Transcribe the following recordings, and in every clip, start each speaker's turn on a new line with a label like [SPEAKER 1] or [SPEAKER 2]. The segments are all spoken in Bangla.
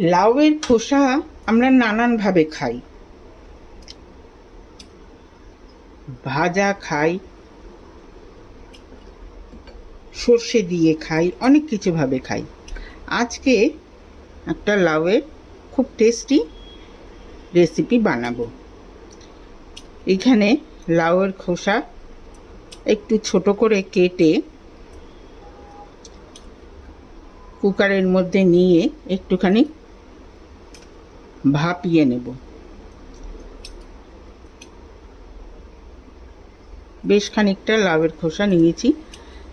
[SPEAKER 1] লাউয়ের খোসা আমরা নানানভাবে খাই। ভাজা খাই, সর্ষে দিয়ে খাই, অনেক কিছুভাবে খাই। আজকে একটা লাউয়ের খুব টেস্টি রেসিপি বানাবো। এখানে লাউয়ের খোসা একটু ছোট করে কেটে কুকারের মধ্যে নিয়ে একটুখানি ভাপিয়ে নেব। বেশ খানিকটা লাউয়ের খোসা নিয়েছি,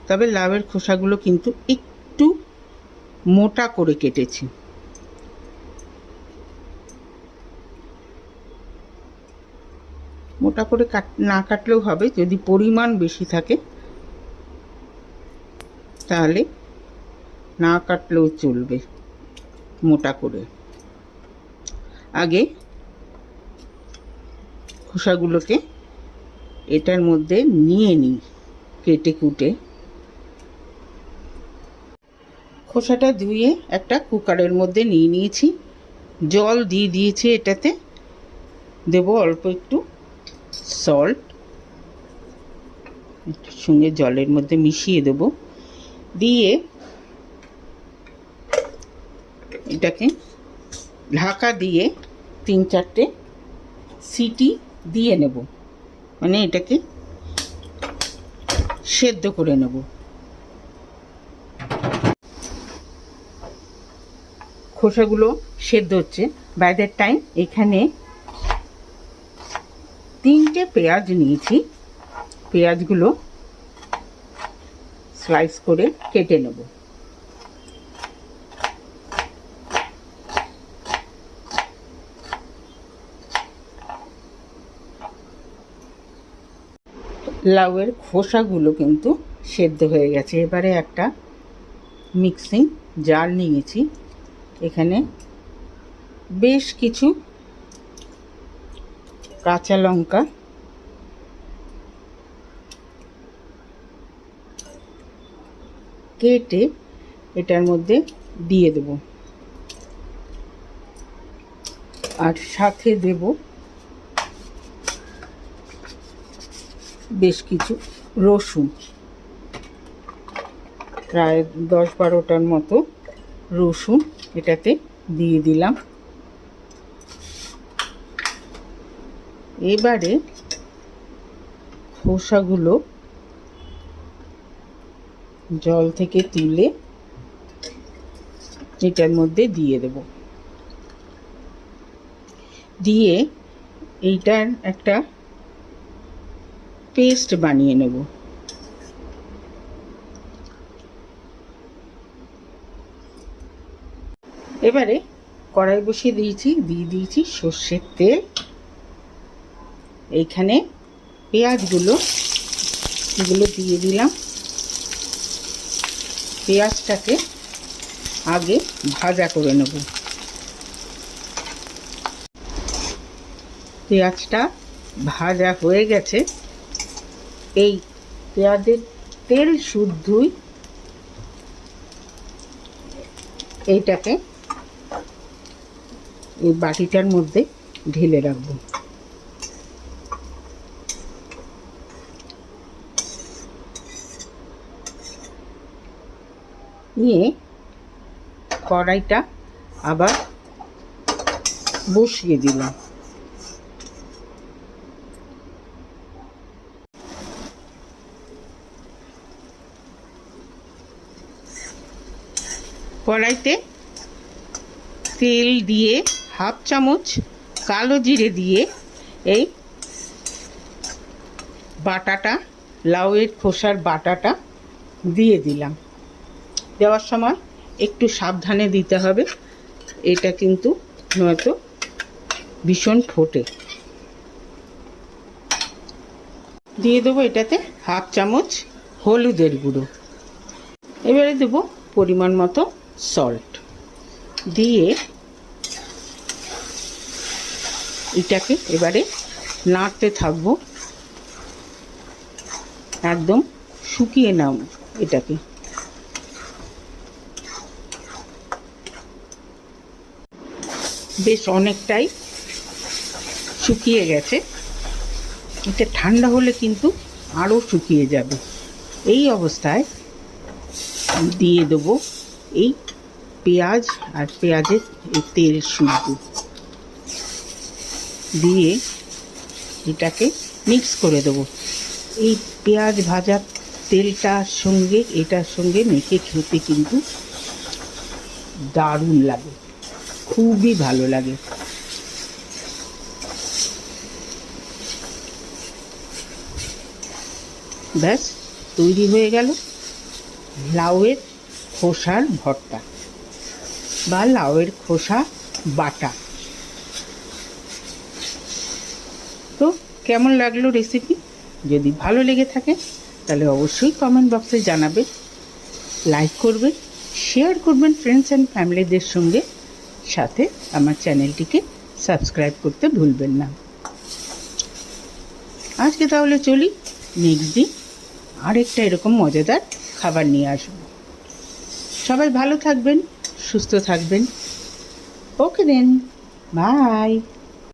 [SPEAKER 1] তবে লাউয়ের খোসাগুলো কিন্তু একটু মোটা করে কেটেছি। মোটা করে কাট, না কাটলেও হবে, যদি পরিমাণ বেশি থাকে, তাহলে না কাটলেও চলবে, মোটা করে। আগে খোসাগুলোকে এটার মধ্যে নিয়ে নিই কেটে কুটে। খোসাটা ধুয়ে একটা কুকারের মধ্যে নিয়ে নিয়েছি। জল দিয়ে দিয়েছি এটাতে। দেবো অল্প একটু সল্ট সঙ্গে জলের মধ্যে মিশিয়ে দেব। দিয়ে এটাকে ঢাকা দিয়ে তিন চারটে সিটি দিয়ে নেব। মানে এটাকে সেদ্ধ করে নেব। খোসাগুলো সেদ্ধ হচ্ছে। বাই দ্যাট টাইম এখানে তিনটে পেঁয়াজ নিয়েছি। পেঁয়াজগুলো স্লাইস করে কেটে নেব। লাউয়ের খোসাগুলো কিন্তু সেদ্ধ হয়ে গেছে। এবারে একটা মিক্সিং জার নিয়েছি। এখানে বেশ কিছু কাঁচা লঙ্কা, কেটে এটার মধ্যে দিয়ে দেব। আর সাথে দেব বেশ কিছু। রসুন। প্রায় দশ বারোটার মতো রসুন এটাতে দিয়ে দিলাম। এবারে খোসাগুলো জল থেকে তুলে এটার মধ্যে দিয়ে দেব। দিয়ে এইটার একটা পেস্ট বানিয়ে নেব। এবারে কড়াই বসিয়ে দিয়েছি, দিয়ে দিয়েছি সর্ষের তেল। এইখানে পেঁয়াজগুলো, এগুলো দিয়ে দিলাম। পেঁয়াজটাকে আগে ভাজা করে নেব। পেঁয়াজটা ভাজা হয়ে গেছে। এই পেঁয়াজের তেল শুদ্ধই এইটাকে এই বাটিটার মধ্যে ঢেলে রাখব। নিয়ে কড়াইটা আবার বসিয়ে দিলাম। কড়াইতে তেল দিয়ে হাফ চামচ কালো জিরে দিয়ে এই বাটাটা, লাউয়ের খোসার বাটাটা দিয়ে দিলাম। দেওয়ার সময় একটু সাবধানে দিতে হবে। এটা কিন্তু নয়তো ভীষণ ফোটে। দিয়ে দেবো এটাতে হাফ চামচ হলুদের গুঁড়ো। এবারে দেবো পরিমাণ মতো সল্ট দিয়ে এটাকে এবারে নাড়তে থাকব। একদম শুকিয়ে নাও এটাকে। বেশ অনেকটাই শুকিয়ে গেছে। এটা ঠান্ডা হলে কিন্তু আরও শুকিয়ে যাবে। এই অবস্থায় দিয়ে দেবো এই পেঁয়াজ আর পেঁয়াজের এই তেল শুদ্ধ দিয়ে এটাকে মিক্স করে দেবো। এই পেঁয়াজ ভাজা তেলটার সঙ্গে, এটার সঙ্গে মেখে খেতে কিন্তু দারুণ লাগে। খুবই ভালো লাগে। ব্যাস, তৈরি হয়ে গেল। লাউয়ের খোসার ভর্তা বা লাউয়ের খোসা বাটা। তো কেমন লাগল রেসিপি যদি ভালো লেগে থাকে, তাহলে অবশ্যই কমেন্ট বক্সে জানাবে। লাইক করবেন শেয়ার করবেন ফ্রেন্ডস অ্যান্ড ফ্যামিলিদের সঙ্গে। সাথে আমার চ্যানেলটিকে সাবস্ক্রাইব করতে ভুলবেন না। আজকে তাহলে চলি নেক্সট দিন আরেকটা এরকম মজাদার খাবার নিয়ে আসব। সবাই ভালো থাকবেন সুস্থ থাকবেন। ওকে দেন বাই